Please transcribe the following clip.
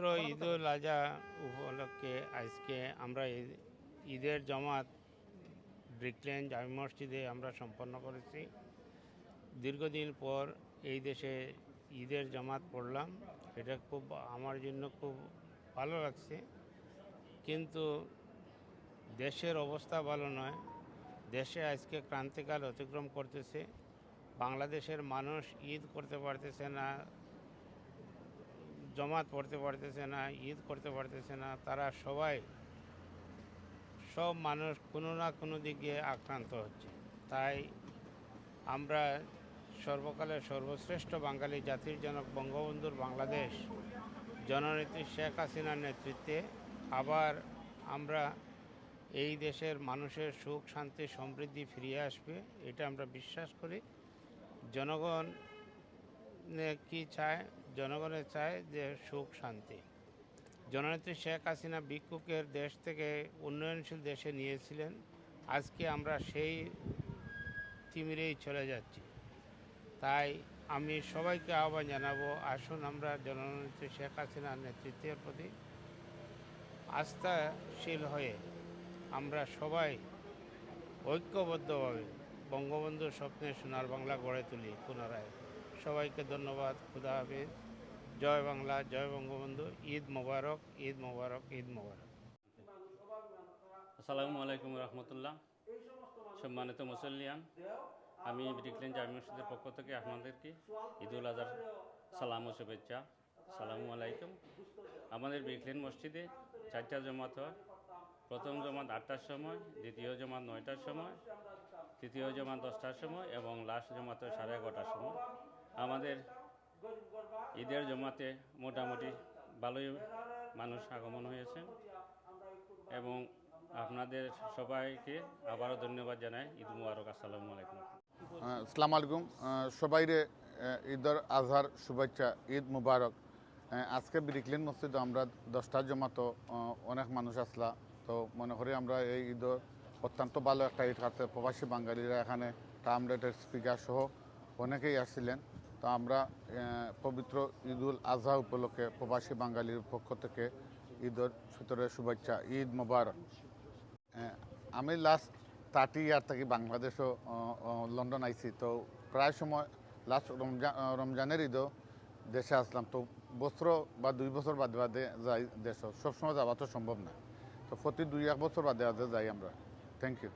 পবিত্র ঈদুল আজহা উপলক্ষে আজকে আমরা ঈদ- ঈদের জমাত ব্রিকলেন জামি মসজিদে আমরা সম্পন্ন করেছি। দীর্ঘদিন পর এই দেশে ঈদের জামাত পড়লাম। এটা খুব আমার জন্য খুব ভালো লাগছে। কিন্তু দেশের অবস্থা ভালো নয়। দেশে আজকে ক্রান্তিকাল অতিক্রম করতেছে। বাংলাদেশের মানুষ ঈদ করতে পারতেছে না। জমাত পড়তে পারতেছে না, ঈদ করতে পারতেছে না, তারা সবাই, সব মানুষ কোনো না কোনো দিকে আক্রান্ত হচ্ছে। তাই আমরা সর্বকালের সর্বশ্রেষ্ঠ বাঙালি জাতির জনক বঙ্গবন্ধুর বাংলাদেশ, জননেত্রী শেখ হাসিনার নেতৃত্বে আবার আমরা এই দেশের মানুষের সুখ, শান্তি, সমৃদ্ধি ফিরিয়ে আসবে, এটা আমরা বিশ্বাস করি। জনগণ কি চায়? জনগণের চায় যে সুখ, শান্তি। জননেত্রী শেখ হাসিনা ভিক্ষুকের দেশ থেকে উন্নয়নশীল দেশে নিয়েছিলেন। আজকে আমরা সেই তিমিরেই চলে যাচ্ছি। তাই আমি সবাইকে আহ্বান জানাব, আসুন আমরা জননেত্রী শেখ হাসিনার নেতৃত্বের প্রতি আস্থাশীল হয়ে আমরা সবাই ঐক্যবদ্ধভাবে বঙ্গবন্ধুর স্বপ্নের সোনার বাংলা গড়ে তুলি পুনরায়। সবাইকে ধন্যবাদ, খুদা হাফিজ। জয় বাংলা, জয় বঙ্গবন্ধু। ঈদ মোবারক ঈদ মোবারক ঈদ মোবারক। আসসালামু আলাইকুম রহমতুল্লাহ। সম্মানিত মুসল্লিয়ান, আমি ব্রিকলেন জামি মসজিদের পক্ষ থেকে আপনাদেরকে ঈদুল আজহার সালাম ও শুভেচ্ছা। সালামু আলাইকুম। আমাদের ব্রিকলেন মসজিদে চারটা জমাত হয়। প্রথম জমাত আটটার সময়, দ্বিতীয় জমাত নয়টার সময়, তৃতীয় জমাত দশটার সময় এবং লাস্ট জমাত সাড়ে এগারোটার সময়। আমাদের ঈদের জমাতে মোটামুটি ভালোই মানুষ আগমন হয়েছে। এবং আপনাদের সবাইকে আবারও ধন্যবাদ জানাই। ঈদ মুবারক আসসালামু আলাইকুম। আসসালামু আলাইকুম। সবাইরে ঈদর আজহার শুভেচ্ছা ঈদ মুবারক। আজকে ব্রিকলিন মসজিদে আমরা জমাতো আহ, অনেক মানুষ আসলা। তো মনে করি আমরা এই ঈদর অত্যন্ত ভালো একটা ঈদ কাটতে প্রবাসী বাঙালিরা এখানে টার্মলেটের স্পিকার সহ অনেকেই আসছিলেন। তো আমরা পবিত্র ঈদুল আজহা উপলক্ষে প্রবাসী বাঙালির পক্ষ থেকে ঈদর ভিতরে শুভেচ্ছা, ঈদ মুবারক। আমি লাস্ট থার্টি ইয়ার থাকি বাংলাদেশও লন্ডন আইছি। তো প্রায় সময় লাস্ট রমজান রমজানের ঈদও দেশে আসলাম। তো বছর বা দুই বছর বাদে বাদে যাই দেশ সবসময় যাওয়া তো সম্ভব না। তো প্রতি দুই, এক বছর বাদে বাদে যাই আমরা। Thank you